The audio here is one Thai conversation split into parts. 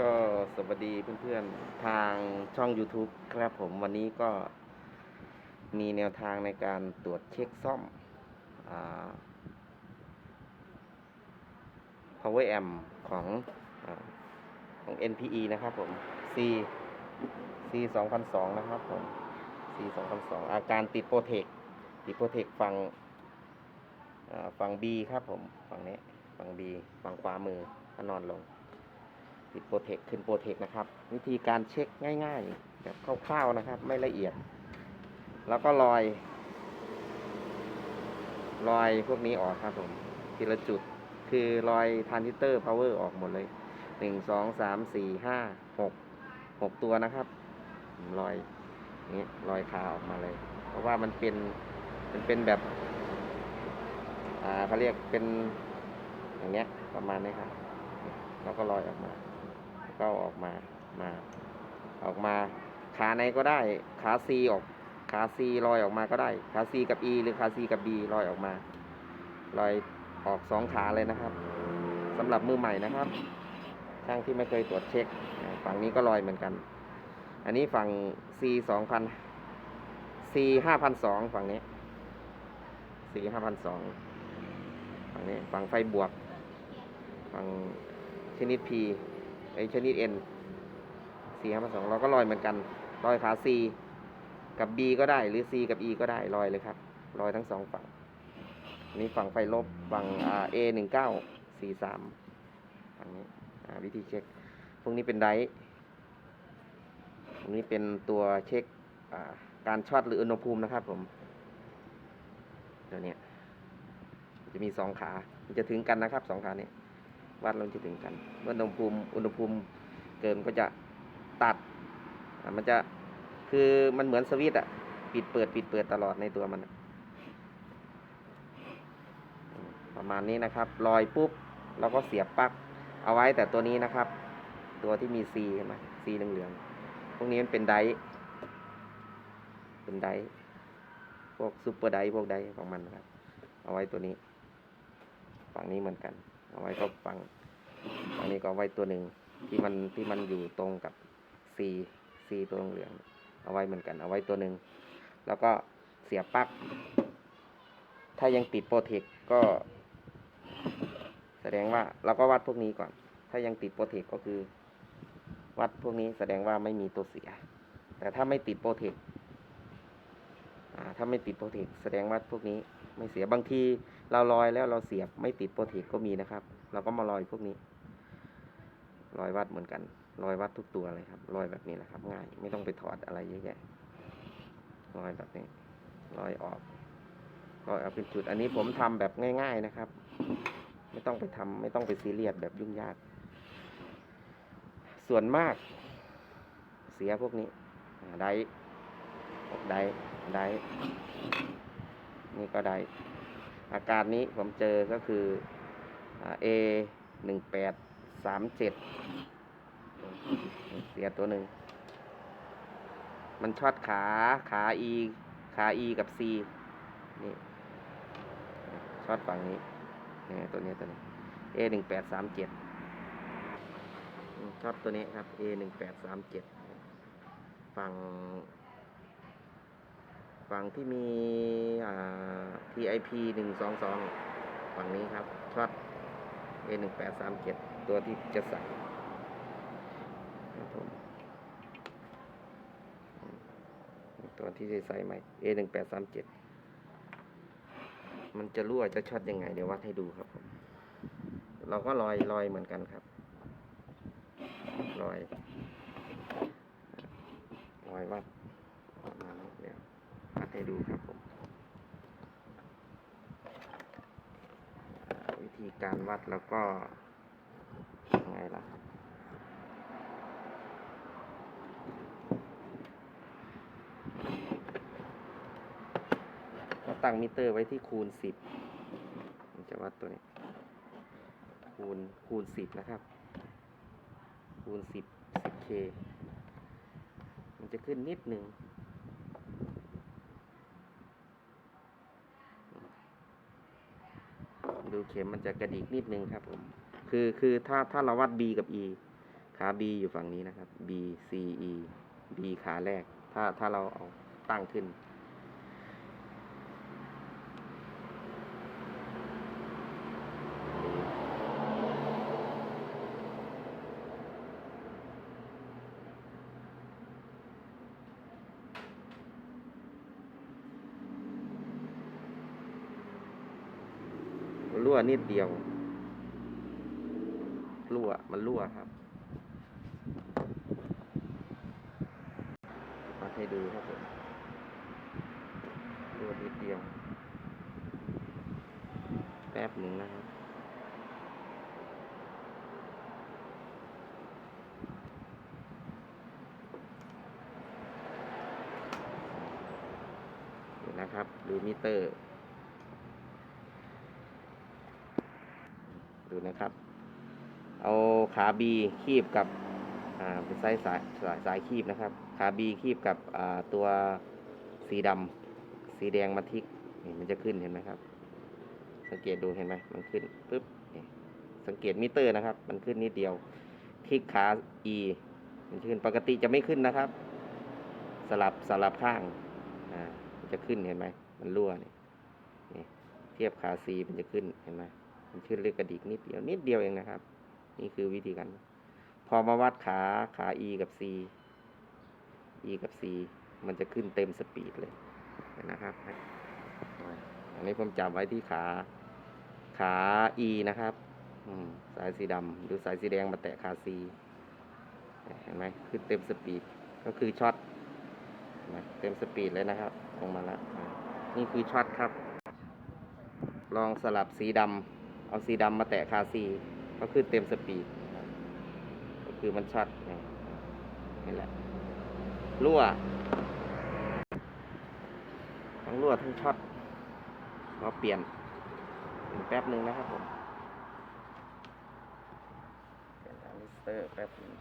ก็สวัสดีเพื่อนๆ ทางช่อง YouTube ครับผมวันนี้ก็มีแนวทางในการตรวจเช็คซ่อมอ power amp ของอของ NPE นะครับผม C C 2002นะครับผม C 2002อาการติดโปรเทคติดโปรเทคฝั่งฝั่ง B ครับผม ฝั่งนี้ ฝั่ง B ฝั่งขวามือนอนลง ติดโปรเทคขึ้นโปรเทคนะครับ วิธีการเช็คง่าย ๆ แบบคร่าวๆนะครับ ไม่ละเอียด แล้วก็รอยรอยพวกนี้ออกครับผมทีละจุดคือรอยทรานซิสเตอร์พาวเวอร์ออกหมดเลยหนึ่งสองสามสี่ห้าหกหกตัวนะครับรอยนี้รอยคาออกมาเลย เพราะว่ามันเป็นมันเป็นแบบอ่าเขาเรียกเป็นอย่างเงี้ยประมาณนี้ครับ แล้วก็ลอยออกมา ก็ออกมามา ออกมาขาไหนก็ได้ ขา C ออกขา C ลอยออกมาก็ได้ ขา C กับ E หรือขา C กับ B ลอยออกมา ลอยออกสองขาเลยนะครับสำหรับมือใหม่นะครับ ช่างที่ไม่เคยตรวจเช็ค ฝั่งนี้ก็ลอยเหมือนกัน อันนี้ฝั่ง C สองพัน C ห้าพันสองฝั่งนี้ C ห้าพันสองฝั่งนี้ฝั่งไฟบวก ฝั่งชนิด P ไอชนิด N 4 5 2เราก็ลอยเหมือนกันลอยขา C กับ B ก็ได้หรือ C กับ E ก็ได้ลอยเลยครับลอยทั้งสองฝั่งอันนี้ฝั่งไฟลบฝั่ง A 1 9 4 3ฝั่งนี้วิธีเช็ค พวกนี้เป็นไดร์พวกนี้เป็นตัวเช็คการช็อตหรืออุณหภูมินะครับผมตัวนี้จะมีสองขา มันจะถึงกันนะครับสองขาเนี้ วัดลงจะถึงกัน เมื่ออุณหภูมิอุณหภูมิเกินก็จะตัด มันจะคือมันเหมือนสวิตช์อะปิดเปิดปิดเปิดตลอดในตัวมัน ประมาณนี้นะครับ ลอยปุ๊บเราก็เสียบปลั๊กเอาไว้แต่ตัวนี้นะครับ ตัวที่มีซีเห็นไหมซีเหลืองๆพวกนี้มันเป็นไดร์เป็นไดร์พวกซูเปอร์ไดร์พวกไดร์ของมันนะครับ เอาไว้ตัวนี้ ฝั่งนี้เหมือนกัน เอาไว้ก็ฝั่ง ฝั่งนี้ก็เอาไว้ตัวหนึ่งที่มันที่มันอยู่ตรงกับ C C ตัวเหลืองเอาไว้เหมือนกันเอาไว้ตัวหนึ่งแล้วก็เสียบปลั๊กถ้ายังติดโปรเทคก็ แสดงว่าเราก็วัดพวกนี้ก่อน ถ้ายังติดโปรเทคก็คือ วัดพวกนี้แสดงว่าไม่มีตัวเสีย แต่ถ้าไม่ติดโปรเทคถ้าไม่ติดโปรเทคแสดงว่าพวกนี้ไม่เสียบางทีเราลอยแล้วเราเสียบไม่ติดโปรเทคก็มีนะครับ เราก็มาลอยพวกนี้ ลอยวัดเหมือนกันลอยวัดทุกตัวเลยครับลอยแบบนี้แหละครับ ง่าย ไม่ต้องไปถอดอะไรเยอะแยะลอยแบบนี้ลอยออกลอยเอาเป็นจุด อันนี้ผมทำแบบง่าย ๆนะครับ ไม่ต้องไปทำไม่ต้องไปซีเรียสแบบยุ่งยาก ส่วนมาก เสียพวกนี้ได้พวกได้ได้นี่ก็ได้อาการนี้ผมเจอก็คือเอหนึ่งแปด สามเจ็ดเสียตัวหนึ่ง มันช็อตขาขา e ขา e กับ c นี่ช็อตฝั่งนี้นี่ตัวนี้ตัวนี้ a หนึ่งแปดสามเจ็ดช็อตตัวนี้ครับ a หนึ่งแปดสามเจ็ดฝั่งฝั่งที่มีอ่า TIP สองฝั่งนี้ครับช็อต a หนึ่งแปดสามเจ็ด ตัวที่จะใส่ครับผมตัวที่จะใส่ใหม่ A หนึ่งแปดสามเจ็ดมันจะรั่วจะช็อตยังไง เดี๋ยววัดให้ดูครับผมเราก็ลอยลอยเหมือนกันครับลอยลอยวัดประมาณนี้เดี๋ยววัดให้ดูครับผมวิธีการวัดแล้วก็ ยังไงล่ะก็ตั้งมิเตอร์ไว้ที่คูณสิบมันจะวัดตัวนี้ คูณคูณสิบนะครับ คูณสิบสิบเคมันจะขึ้นนิดหนึ่งดูเข็มมันจะกระดิกนิดนึงครับผม คือคือถ้าถ้าเราวัด B กับ E ขา B อยู่ฝั่งนี้นะครับ B C E B ขาแรก ถ้าถ้าเราเอาตั้งขึ้น รั่วนิดเดียวรั่ว มันรั่วครับมาให้ดูครับผมรั่วนิดเดียว แป๊บหนึ่งนะครับเดี๋ยวนะครับดูมิเตอร์ ดูนะครับ ขาบีคีบกับเป็นไซส์สายสายสายคีบนะครับ ขาบีคีบกับตัวสีดำสีแดงมาทิกนี่มันจะขึ้นเห็นไหมครับ สังเกตดูเห็นไหมมันขึ้นปุ๊บนี่สังเกตมิเตอร์นะครับ มันขึ้นนิดเดียวคลิกขา E มันขึ้นปกติจะไม่ขึ้นนะครับ สลับสลับข้างอ่ามันจะขึ้นเห็นไหมมันรั่วนี่นี่เทียบขา C มันจะขึ้นเห็นไหมมันขึ้นเลือกกระดิกนิดเดียวนิดเดียวเองนะครับ นี่คือวิธีการ พอมาวัดขาขา E กับ C E กับ C มันจะขึ้นเต็มสปีดเลยนะครับอันนี้ผมจับไว้ที่ขาขา E นะครับสายสีดำหรือสายสีแดงมาแตะขา C เห็นไหมขึ้นเต็มสปีดก็คือช็อตเต็มสปีดเลยนะครับลงมาแล้วนี่คือช็อตครับ ลองสลับสีดำเอาสีดำมาแตะคาซี ก็คือเต็มสปีดก็คือมันช็อตนี่แหละรั่วทั้งรั่วทั้งช็อตเราเปลี่ยนแป๊บหนึ่งนะครับผมเปลี่ยนทรานซิสเตอร์แป๊บหนึง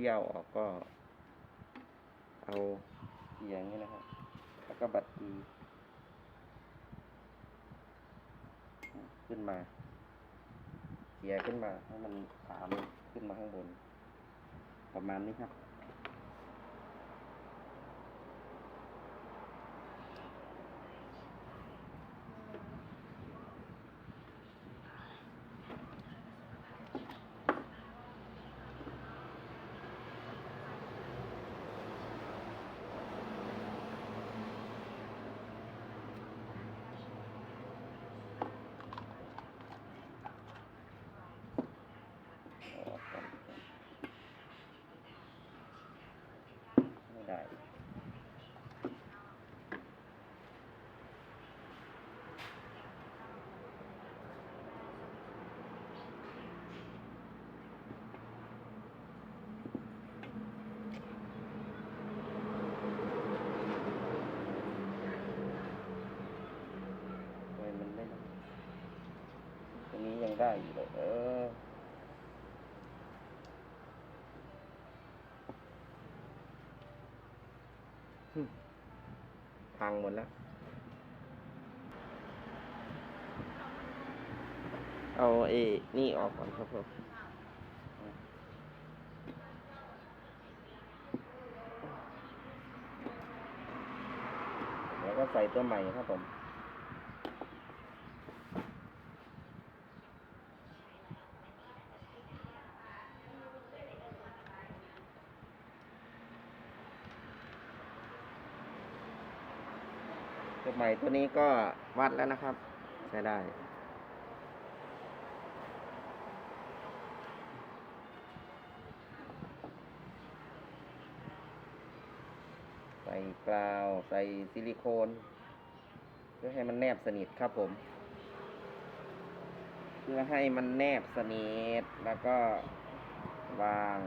ที่เอาออกก็ เอาเอียงนี่นะครับ แล้วก็บัดดีขึ้นมาเขี่ยขึ้นมาให้มันสามขึ้นมาข้างบน ประมาณนี้ครับ ออกก่อนไม่ได้ ทำไมมันไม่ได้ตรงนี้ยัง ได้อยู่เลยเออพังหมดแล้ว เอาเอ นี่ออกก่อนครับผมแล้วก็ใส่ตัวใหม่ครับผม ส่ตัวนี้ก็วัดแล้วนะครับ ใช้ได้ใส่กลาวใส่ซิลิโคนเพื่อให้มันแนบสนิทครับผม เพื่อให้มันแนบสนิทแล้วก็วาง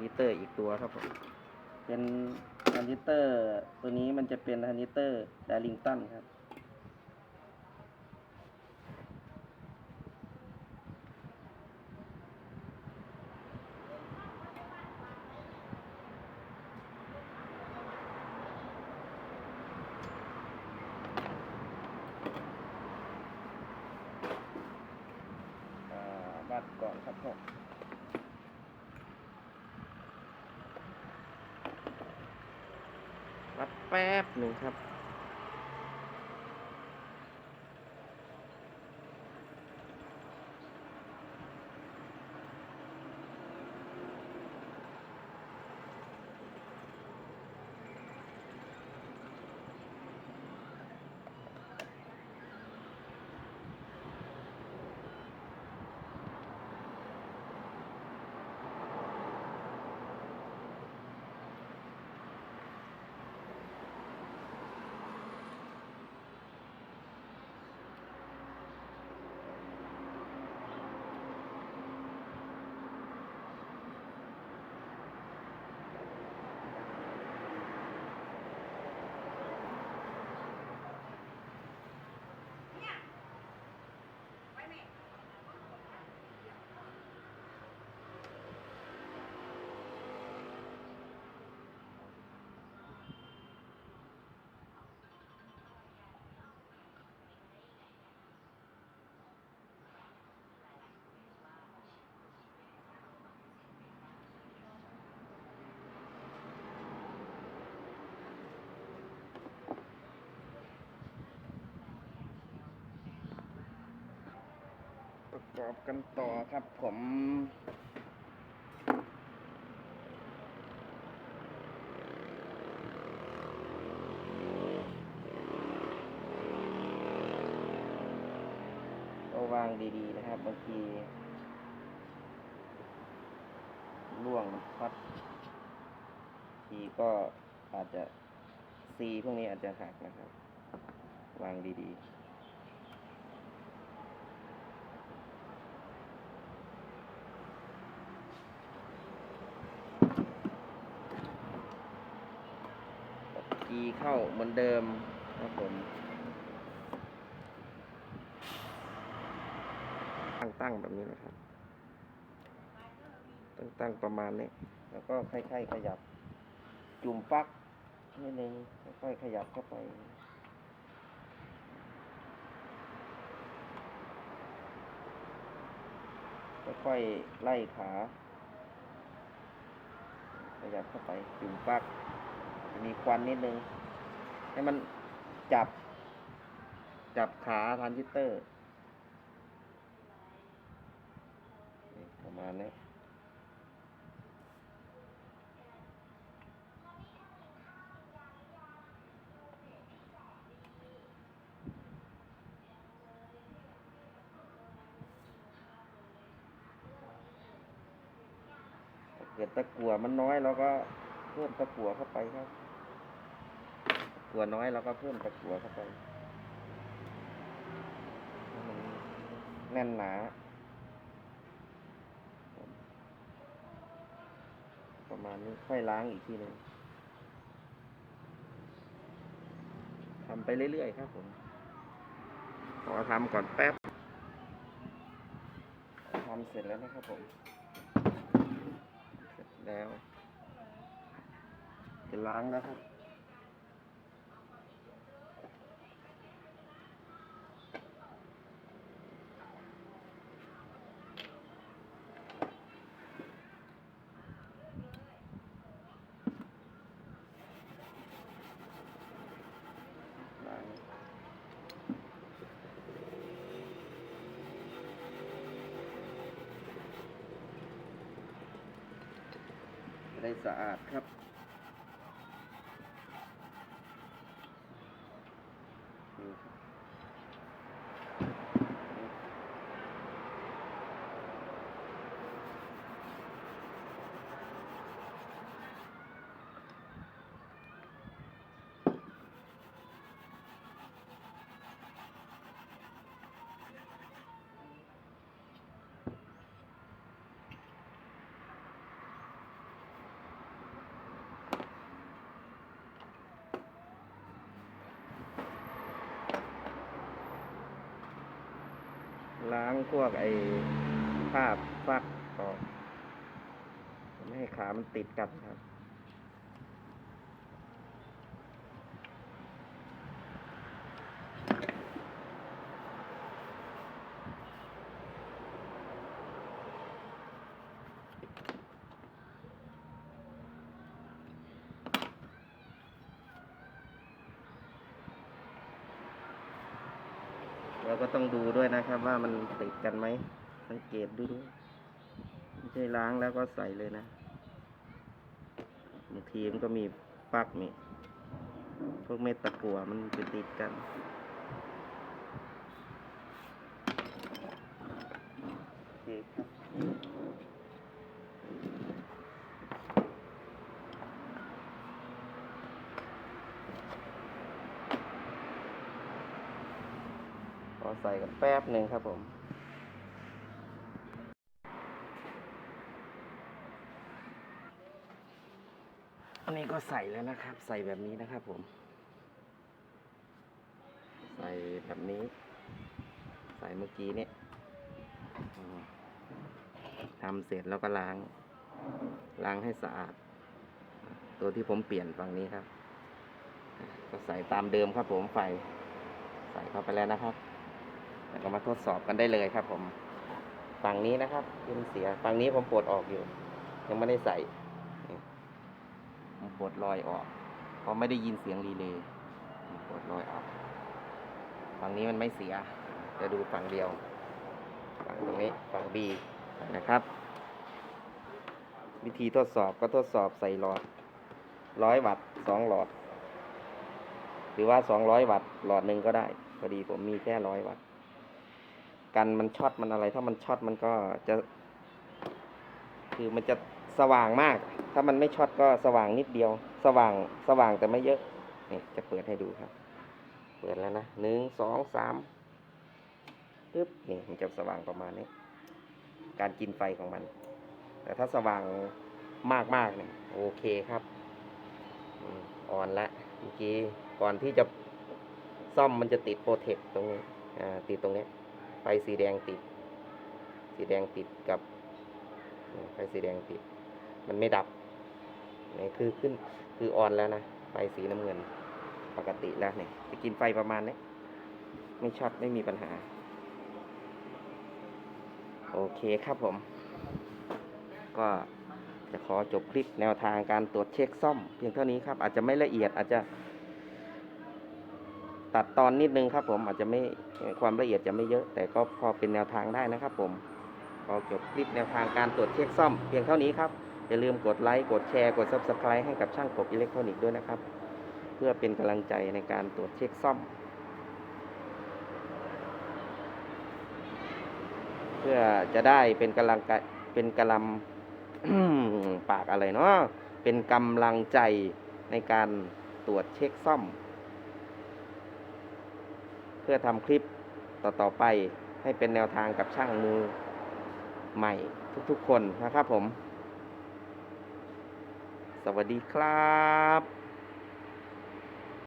นนิเตอร์อีกตัวครับผมเป็นฮันนิเตอร์ตัวนี้มันจะเป็นฮันนิเตอร์ดาริงตันครับอ่าวัดก่อนครับผมวัด แป๊บหนึ่งครับ กอบกันต่อครับผมก็วางดีๆนะครับบางทีล่วงมันพัดทีก็อาจจะซีพวกนี้อาจจะหักนะครับ วางดีๆ กี เหมือนเดิมครับผมตั้งตั้งแบบนี้นะครับ ตั้งตั้งประมาณนี้ แล้วก็ค่อยๆขยับ จุ่มปลั๊กนิดนึงค่อยๆขยับเข้าไปค่อยๆไล่ขาขยับเข้าไปจุ่มปลั๊กมีควันนิดนึง ให้มันจับ จับขาทรานซิสเตอร์ประมาณนี้ถ้าเกิดตะกั่วมันน้อยเราก็เพิ่มตะกั่วเข้าไปครับ กัวน้อยเราก็เพิ่มตะกัวเข้าไปมันแน่นหนาประมาณนี้ค่อยล้างอีกทีหนึ่งทำไปเรื่อยๆครับผมขอทำก่อนแป๊บทำเสร็จแล้วนะครับผม เสร็จแล้วจะล้างแล้วครับ จะ ได้สะอาดครับ ล้างพวกไอ้ภาพฟักออกไม่ให้ขามันติดกันครับ เราก็ต้องดูด้วยนะครับว่ามันติด กันไหม สังเกตดูด้วยไม่ใช่ล้างแล้วก็ใส่เลยนะบางทีมันก็มีปลักมีพวกเม็ดตะกั่วมันจะติดกันโอเคครับขอใส่กันแป๊บหนึ่งครับผม อันนี้ก็ใส่แล้วนะครับ ใส่แบบนี้นะครับผม ใส่แบบนี้ ใส่เมื่อกี้เนี่ยทำเสร็จแล้วก็ล้าง ล้างให้สะอาด ตัวที่ผมเปลี่ยนฝั่งนี้ครับ ก็ใส่ตามเดิมครับผมไฟ ใส่เข้าไปแล้วนะครับแล้วก็มาทดสอบกันได้เลยครับผม ฝั่งนี้นะครับยินเสีย ฝั่งนี้ผมปลดออกอยู่ ยังไม่ได้ใส่ ปลดรอยออก เพราะไม่ได้ยินเสียงรีเลย์ปลดรอยออก ฝั่งนี้มันไม่เสีย จะดูฝั่งเดียว ฝั่งตรงนี้ ฝั่ง B นะครับ วิธีทดสอบก็ทดสอบใส่หลอดร้อยวัตต์สองหลอด หรือว่าสองร้อยวัตต์หลอดหนึ่งก็ได้พอดีผมมีแค่ร้อยวัตต์กันมันช็อตมันอะไร ถ้ามันช็อตมันก็จะ คือมันจะ สว่างมาก ถ้ามันไม่ช็อตก็สว่างนิดเดียว สว่างสว่างแต่ไม่เยอะนี่จะเปิดให้ดูครับ เปิดแล้วนะหนึ่งสองสามปึ๊บนี่มันจะสว่างประมาณนี้ การกินไฟของมัน แต่ถ้าสว่างมากๆเนี่ยโอเคครับอ่อนละเมื่อกี้ก่อนที่จะซ่อมมันจะติดโปรเทคตรงนี้อ่าติดตรงนี้ ไฟสีแดงติด สีแดงติดกับไฟสีแดงติด มันไม่ดับนี่คือขึ้นคือออนแล้วนะไฟสีน้ำเงินปกติแล้วเนี่ยจะกินไฟประมาณนี้ไม่ช็อตไม่มีปัญหา โอเคครับผม ก็จะขอจบคลิปแนวทางการตรวจเช็คซ่อม เพียงเท่านี้ครับ อาจจะไม่ละเอียดอาจจะ ตัดตอนนิดนึงครับผมอาจจะไม่ความละเอียดจะไม่เยอะ แต่ก็พอเป็นแนวทางได้นะครับผมขอจบคลิปแนวทางการตรวจเช็คซ่อม เพียงเท่านี้ครับ อย่าลืมกดไลค์ กดแชร์ กด Subscribe ให้กับช่างกบอิเล็กทรอนิกส์ด้วยนะครับ เพื่อเป็นกำลังใจในการตรวจเช็คซ่อม เพื่อจะได้เป็นกำลังเป็นกำลังปากอะไรเนาะเป็นกำลังใจในการตรวจเช็คซ่อม เพื่อทำคลิปต่อ ๆ ไปให้เป็นแนวทางกับช่างมือใหม่ทุกๆคนนะครับผม สวัสดีครับ